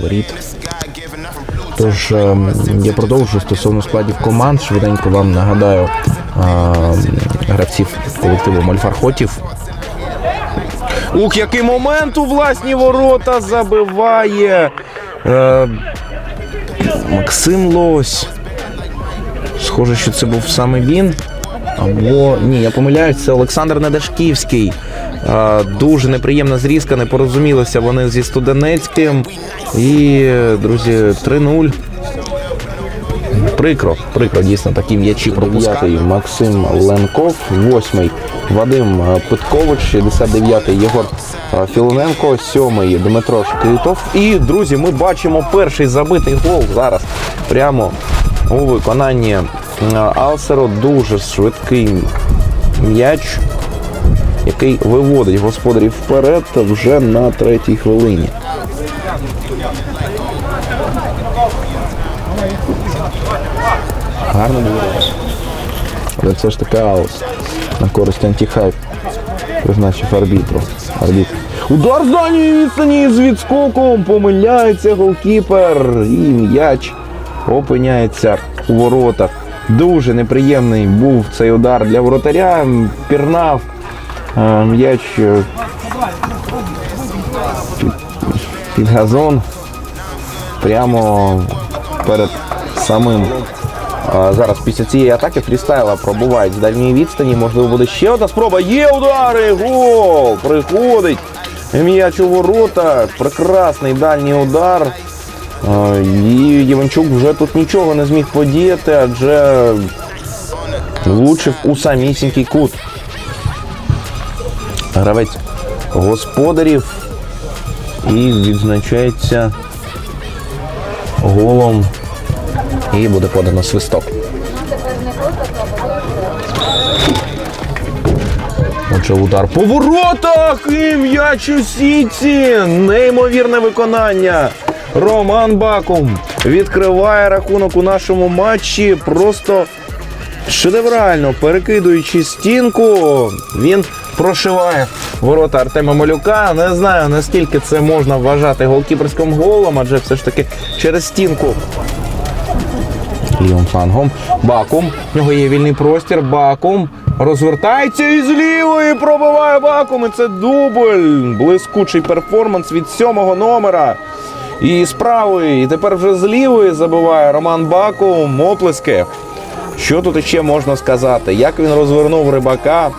воріт. Тож е, я продовжу стосовно складів команд. Швиденько вам нагадаю е, гравців колективу Мольфархотів. Ух, який момент у власні ворота забиває е, Максим Лось. Схоже, що це був саме він. Або ні, я помиляюсь, це Олександр Недашківський. Дуже неприємна зрізка, не порозумілися вони зі Студенецьким. І, друзі, 3-0. Прикро, прикро, дійсно такі м'ячі пропускати. Максим Ленков, восьмий Вадим Питкович, 69-й Єгор Філоненко, 7-й Дмитро Шкритов. І, друзі, ми бачимо перший забитий гол зараз. Прямо у виконанні Алсеро. Дуже швидкий м'яч, який виводить господарів вперед вже на третій хвилині. Гарно було. Але це ж таки аут. На користь антихайп. Призначив арбітру. Арбітр. Удар з дальньої відстані з відскоком. Помиляється голкіпер. І м'яч опиняється у воротах. Дуже неприємний був цей удар для воротаря. Пірнав м'яч е, під, газон. Прямо перед самим зараз після цієї атаки фрістайла пробувають з дальньої відстані. Можливо, буде ще одна спроба. Є удари! Гол! Приходить м'яч у ворота. Прекрасний дальній удар. І Єванчук вже тут нічого не зміг подіяти, адже влучив у самісінький кут. Гравець господарів і відзначається голом. І буде подано свисток. Отже, удар по воротах і м'яч у сітці. Неймовірне виконання. Роман Бакум відкриває рахунок у нашому матчі. Просто шедеврально перекидуючи стінку, він прошиває ворота Артема Малюка. Не знаю наскільки це можна вважати голкіперським голом, адже все ж таки через стінку лівим флангом. Бакум. В нього є вільний простір. Бакум. Розвертається і з лівої пробиває Бакум. І це дубль. Блискучий перформанс від сьомого номера. І з правої. І тепер вже з лівої забиває Роман Бакум. Оплески. Що тут ще можна сказати? Як він розвернув рибака.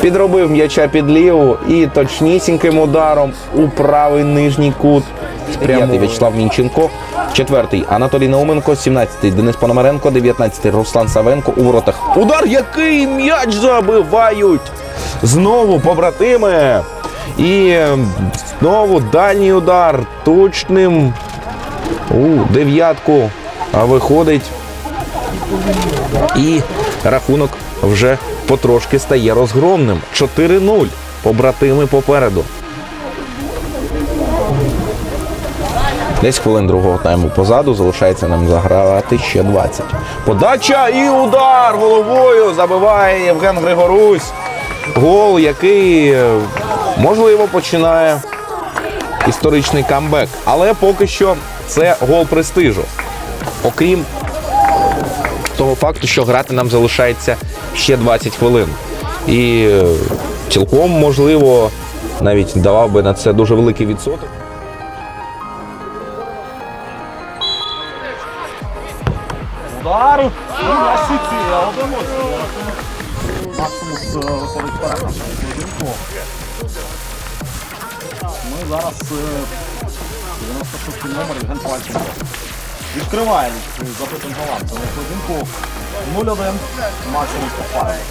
Підробив м'яча під ліву і точнісіньким ударом у правий нижній кут. П'ятий В'ячеслав Мінченко, четвертий Анатолій Науменко, 17-й Денис Пономаренко, 19-й Руслан Савенко у воротах. Удар, який м'яч забивають! Знову побратими. І знову дальній удар точним у дев'ятку виходить. І рахунок вже потрошки стає розгромним. 4-0. Побратими попереду. Десь хвилин другого тайму позаду залишається нам загравати ще 20. Подача і удар головою забиває Євген Григорусь. Гол, який е, можливо починає історичний камбек. Але поки що це гол престижу. Окрім того факту, що грати нам залишається ще 20 хвилин. І е, цілком можливо навіть давав би на це дуже великий відсоток. Удар! Максимус е, зараз е, 96 номер Євген Пальченко. Відкриває від забитим голландцем на поєдинку 0-1 Максимус Пафаєв.